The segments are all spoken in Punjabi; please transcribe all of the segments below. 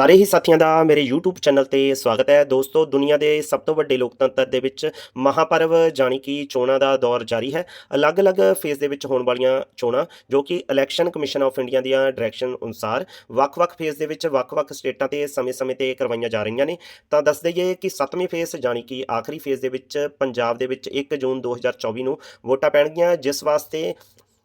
ਸਾਰੇ ਹੀ ਸਾਥੀਆਂ ਦਾ ਮੇਰੇ YouTube ਚੈਨਲ ਤੇ ਸਵਾਗਤ ਹੈ। ਦੋਸਤੋ, ਦੁਨੀਆ ਦੇ ਸਭ ਤੋਂ ਵੱਡੇ ਲੋਕਤੰਤਰ ਦੇ ਵਿੱਚ ਮਹਾਪਰਵ ਜਾਣੀ ਕਿ ਚੋਣਾਂ ਦਾ ਦੌਰ ਜਾਰੀ ਹੈ। ਅਲੱਗ-ਅਲੱਗ ਫੇਜ਼ ਦੇ ਵਿੱਚ ਹੋਣ ਵਾਲੀਆਂ ਚੋਣਾਂ, ਜੋ ਕਿ ਇਲੈਕਸ਼ਨ ਕਮਿਸ਼ਨ ਆਫ ਇੰਡੀਆ ਦੀਆਂ ਡਾਇਰੈਕਸ਼ਨ ਅਨੁਸਾਰ ਵੱਖ-ਵੱਖ ਫੇਜ਼ ਦੇ ਵਿੱਚ ਵੱਖ-ਵੱਖ ਸਟੇਟਾਂ ਤੇ ਸਮੇਂ-ਸਮੇਂ ਤੇ ਕਰਵਾਈਆਂ ਜਾ ਰਹੀਆਂ ਨੇ। ਤਾਂ ਦੱਸ ਦਈਏ ਕਿ 7ਵੇਂ ਫੇਸ ਜਾਣੀ ਕਿ ਆਖਰੀ ਫੇਜ਼ ਦੇ ਵਿੱਚ ਪੰਜਾਬ ਦੇ ਵਿੱਚ 1 ਜੂਨ 2024 ਨੂੰ ਵੋਟਾਂ ਪੈਣਗੀਆਂ, ਜਿਸ ਵਾਸਤੇ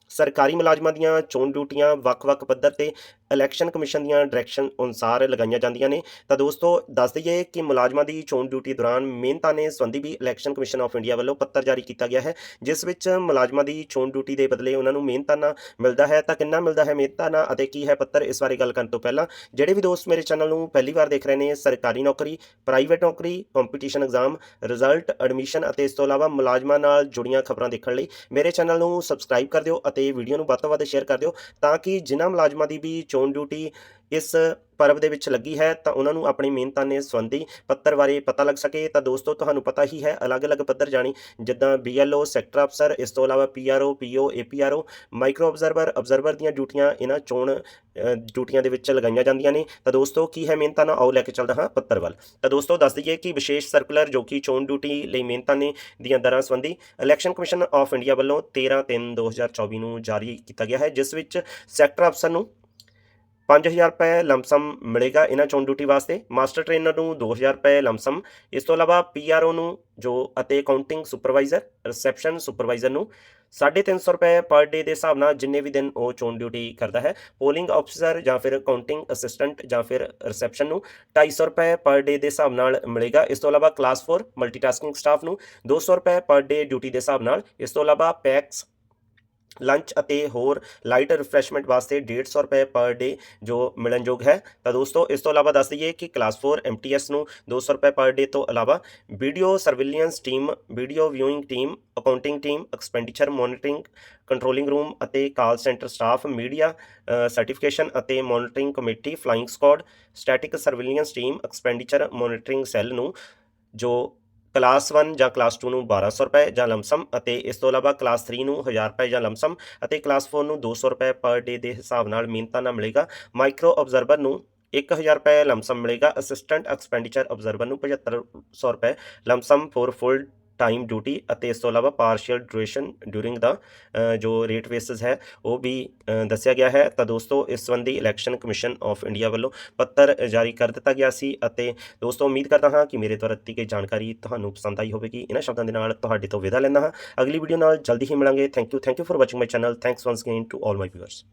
ਸਰਕਾਰੀ ਮੁਲਾਜ਼ਮਾਂ ਦੀਆਂ ਚੋਣ ਡਿਊਟੀਆਂ, ਵੱਖ-ਵੱਖ ਪੱਧਰ ਤੇ ਇਲੈਕਸ਼ਨ ਕਮਿਸ਼ਨ ਦੀਆਂ ਡਾਇਰੈਕਸ਼ਨ ਅਨੁਸਾਰ ਲਗਾਈਆਂ ਜਾਂਦੀਆਂ ਨੇ। ਤਾਂ ਦੋਸਤੋ, ਦੱਸ ਦਈਏ ਕਿ ਮੁਲਾਜ਼ਮਾਂ ਦੀ ਚੋਣ ਡਿਊਟੀ ਦੌਰਾਨ ਮਿਹਨਤਾਨੇ ਸੰਬੰਧੀ ਵੀ ਇਲੈਕਸ਼ਨ ਕਮਿਸ਼ਨ ਆਫ ਇੰਡੀਆ ਵੱਲੋਂ ਪੱਤਰ ਜਾਰੀ ਕੀਤਾ ਗਿਆ ਹੈ, ਜਿਸ ਵਿੱਚ ਮੁਲਾਜ਼ਮਾਂ ਦੀ ਚੋਣ ਡਿਊਟੀ ਦੇ ਬਦਲੇ ਉਹਨਾਂ ਨੂੰ ਮਿਹਨਤਾਨਾ ਮਿਲਦਾ ਹੈ। ਤਾਂ ਕਿੰਨਾ ਮਿਲਦਾ ਹੈ ਮਿਹਨਤਾਨਾ ਅਤੇ ਕੀ ਹੈ ਪੱਤਰ, ਇਸ ਬਾਰੇ ਗੱਲ ਕਰਨ ਤੋਂ ਪਹਿਲਾਂ ਜਿਹੜੇ ਵੀ ਦੋਸਤ ਮੇਰੇ ਚੈਨਲ ਨੂੰ ਪਹਿਲੀ ਵਾਰ ਦੇਖ ਰਹੇ ਨੇ, ਸਰਕਾਰੀ ਨੌਕਰੀ ਪ੍ਰਾਈਵੇਟ ਨੌਕਰੀ ਕੰਪੀਟੀਸ਼ਨ ਐਗਜ਼ਾਮ ਰਿਜ਼ਲਟ ਐਡਮਿਸ਼ਨ ਅਤੇ ਇਸ ਤੋਂ ਇਲਾਵਾ ਮੁਲਾਜ਼ਮਾਂ ਨਾਲ ਜੁੜੀਆਂ ਖਬਰਾਂ ਦੇਖਣ ਲਈ ਮੇਰੇ ਚੈਨਲ ਨੂੰ ਸਬਸਕ੍ਰਾਈਬ ਕਰ ਦਿਓ ਅਤੇ ਵੀਡੀਓ ਨੂੰ ਵੱਧ ਤੋਂ ਵੱਧ ਸ਼ੇਅਰ ਕਰ ਦਿਓ ਤਾਂ ਕਿ ਜਿਨ੍ਹਾਂ ਮੁਲਾਜ਼ਮਾਂ ਦੀ ਵੀ ਚੋਣ ਡਿਊਟੀ ਇਸ ਪਰਬ ਦੇ ਵਿੱਚ ਲੱਗੀ ਹੈ, ਤਾਂ ਉਹਨਾਂ ਨੂੰ ਆਪਣੀ ਮਿਹਨਤਾਨੇ ਸੰਬੰਧੀ ਪੱਤਰ ਬਾਰੇ ਪਤਾ ਲੱਗ ਸਕੇ। ਤਾਂ ਦੋਸਤੋ, ਤੁਹਾਨੂੰ ਪਤਾ ਹੀ ਹੈ, ਅਲੱਗ-ਅਲੱਗ ਪੱਤਰ ਜਾਣੀ ਜਿੱਦਾਂ BLO ਸੈਕਟਰ ਅਫਸਰ ਇਸ ਤੋਂ ਇਲਾਵਾ PRO PO APRO micro observer observer ਦੀਆਂ ਡਿਊਟੀਆਂ ਇਹਨਾਂ ਚੋਣ ਡਿਊਟੀਆਂ ਦੇ ਵਿੱਚ ਲਗਾਈਆਂ ਜਾਂਦੀਆਂ ਨੇ। ਤਾਂ ਦੋਸਤੋ, ਕੀ ਹੈ ਮਿਹਨਤਾਨਾ ਆਓ ਲੈ ਕੇ ਚੱਲਦਾ ਹਾਂ ਪੱਤਰ ਵੱਲ। ਤਾਂ ਦੋਸਤੋ, ਦੱਸ ਦਈਏ ਕਿ ਵਿਸ਼ੇਸ਼ ਸਰਕੂਲਰ ਜੋ ਕਿ ਚੋਣ ਡਿਊਟੀ ਲਈ ਮਿਹਨਤਾਨੇ ਦੀਆਂ ਦਰਾਂ ਸੰਬੰਧੀ ਇਲੈਕਸ਼ਨ ਕਮਿਸ਼ਨ ਆਫ ਇੰਡੀਆ ਵੱਲੋਂ 13/3/2024 ਨੂੰ ਜਾਰੀ ਕੀਤਾ ਗਿਆ ਹੈ, ਜਿਸ ਵਿੱਚ ਸੈਕਟਰ ਅਫਸਰ ਨੂੰ 5000 ਰੁਪਏ ਲਮਸਮ ਮਿਲੇਗਾ ਇਹਨਾਂ ਚੋਣ ਡਿਊਟੀ ਵਾਸਤੇ। ਮਾਸਟਰ ਟ੍ਰੇਨਰ ਨੂੰ 2000 ਰੁਪਏ ਲਮਸਮ ਇਸ ਤੋਂ ਇਲਾਵਾ ਪੀਆਰਓ ਨੂੰ ਜੋ ਅਤੇ ਅਕਾਊਂਟਿੰਗ ਸੁਪਰਵਾਈਜ਼ਰ ਰਿਸੈਪਸ਼ਨ ਸੁਪਰਵਾਈਜ਼ਰ ਨੂੰ 350 ਰੁਪਏ ਪਰ ਡੇ ਦੇ ਹਿਸਾਬ ਨਾਲ ਜਿੰਨੇ ਵੀ ਦਿਨ ਉਹ ਚੋਣ ਡਿਊਟੀ ਕਰਦਾ ਹੈ। ਪੋਲਿੰਗ ਅਫਸਰ ਜਾਂ ਫਿਰ ਅਕਾਊਂਟਿੰਗ ਅਸਿਸਟੈਂਟ ਜਾਂ ਫਿਰ ਰਿਸੈਪਸ਼ਨ ਨੂੰ 250 ਰੁਪਏ ਪਰ ਡੇ ਦੇ ਹਿਸਾਬ ਨਾਲ ਮਿਲੇਗਾ। ਇਸ ਤੋਂ ਇਲਾਵਾ ਕਲਾਸ 4 ਮਲਟੀਟਾਸਕਿੰਗ ਸਟਾਫ ਨੂੰ 200 ਰੁਪਏ ਪਰ ਡੇ ਡਿਊਟੀ ਦੇ ਹਿਸਾਬ ਨਾਲ। ਇਸ ਤੋਂ ਇਲਾਵਾ ਪੈਕਸ ਲੰਚ ਅਤੇ ਹੋਰ ਲਾਈਟ ਰਿਫਰੈਸ਼ਮੈਂਟ ਵਾਸਤੇ 150 ਰੁਪਏ ਪਰ ਡੇ ਜੋ ਮਿਲਣਯੋਗ ਹੈ। ਤਾਂ ਦੋਸਤੋ, ਇਸ ਤੋਂ ਇਲਾਵਾ ਦੱਸ ਦਈਏ ਕਿ ਕਲਾਸ 4 ਐਮਟੀਐਸ ਨੂੰ 200 ਰੁਪਏ ਪਰ ਡੇ ਤੋਂ ਇਲਾਵਾ video surveillance team video viewing team accounting team expenditure monitoring controlling room ਅਤੇ call centre staff media certification ਅਤੇ monitoring committee flying squad static surveillance team expenditure monitoring cell ਨੂੰ ਜੋ ਕਲਾਸ 1 ਜਾਂ ਕਲਾਸ 2 ਨੂੰ 1200 ਰੁਪਏ ਜਾਂ ਲਮਸਮ ਅਤੇ ਇਸ ਤੋਂ ਇਲਾਵਾ ਕਲਾਸ 3 ਨੂੰ 1000 ਰੁਪਏ ਜਾਂ ਲਮਸਮ ਅਤੇ ਕਲਾਸ 4 ਨੂੰ 200 ਰੁਪਏ ਪਰ ਡੇ ਦੇ ਹਿਸਾਬ ਨਾਲ ਮਿਹਨਤਾਨਾ ਮਿਲੇਗਾ। ਮਾਈਕਰੋ ਆਬਜ਼ਰਵਰ ਨੂੰ 1000 ਰੁਪਏ ਲਮਸਮ ਮਿਲੇਗਾ। ਅਸਿਸਟੈਂਟ ਐਕਸਪੈਂਡੀਚਰ ਆਬਜ਼ਰਵਰ ਨੂੰ 7500 ਰੁਪਏ lump sum for full time duty ਅਤੇ ਇਸ ਤੋਂ ਇਲਾਵਾ ਪਾਰਸ਼ੀਅਲ ਡਿਊਰੇਸ਼ਨ ਡਿਊਰਿੰਗ ਦਾ ਜੋ ਰੇਟ ਬੇਸਿਸ ਹੈ, ਉਹ ਵੀ ਦੱਸਿਆ ਗਿਆ ਹੈ। ਤਾਂ ਦੋਸਤੋ, ਇਸ ਸੰਬੰਧੀ ਇਲੈਕਸ਼ਨ ਕਮਿਸ਼ਨ ਆਫ ਇੰਡੀਆ ਵੱਲੋਂ ਪੱਤਰ ਜਾਰੀ ਕਰ ਦਿੱਤਾ ਗਿਆ ਸੀ ਅਤੇ ਦੋਸਤੋ, ਉਮੀਦ ਕਰਦਾ ਹਾਂ ਕਿ ਮੇਰੇ ਦੁਆਰਾ ਦਿੱਤੀ ਗਈ ਜਾਣਕਾਰੀ ਤੁਹਾਨੂੰ ਪਸੰਦ ਆਈ ਹੋਵੇਗੀ। ਇਹਨਾਂ ਸ਼ਬਦਾਂ ਦੇ ਨਾਲ ਤੁਹਾਡੇ ਤੋਂ ਵਿਦਾ ਲੈਂਦਾ ਹਾਂ। ਅਗਲੀ ਵੀਡੀਓ ਨਾਲ ਜਲਦੀ ਹੀ ਮਿਲਾਂਗੇ। Thank you thank you for watching my channel thanks once again to all my viewers